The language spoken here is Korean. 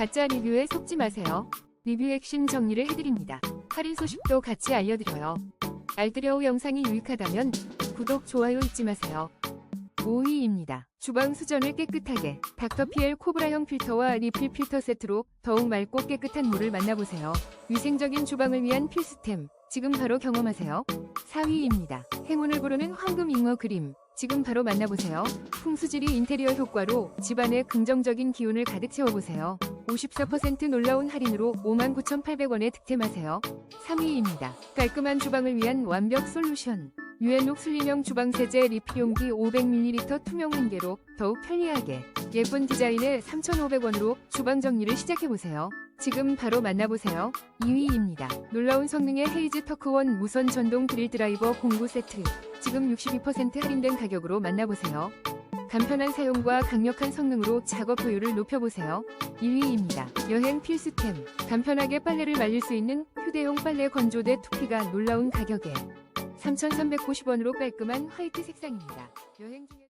가짜 리뷰에 속지 마세요. 리뷰 핵심 정리를 해드립니다. 할인 소식도 같이 알려드려요. 알뜰여우 영상이 유익하다면 구독, 좋아요 잊지 마세요. 5위입니다. 주방 수전을 깨끗하게 닥터피엘 코브라형 필터와 리필 필터 세트로 더욱 맑고 깨끗한 물을 만나보세요. 위생적인 주방을 위한 필수템 지금 바로 경험하세요. 4위입니다. 행운을 부르는 황금 잉어 그림 지금 바로 만나보세요. 풍수지리 인테리어 효과로 집안에 긍정적인 기운을 가득 채워보세요. 54% 놀라운 할인으로 59,800원에 득템하세요. 3위입니다. 깔끔한 주방을 위한 완벽 솔루션. 유엔옥 슬리형 주방세제 리필용기 500ml 투명 한 개로 더욱 편리하게 예쁜 디자인의 3,500원으로 주방 정리를 시작해보세요. 지금 바로 만나보세요. 2위입니다. 놀라운 성능의 헤이즈 터크원 무선 전동 드릴 드라이버 공구 세트. 지금 62% 할인된 가격으로 만나보세요. 간편한 사용과 강력한 성능으로 작업 효율을 높여보세요. 1위입니다. 여행 필수템. 간편하게 빨래를 말릴 수 있는 휴대용 빨래 건조대 투피가 놀라운 가격에 3,390원으로 깔끔한 화이트 색상입니다. 여행 중에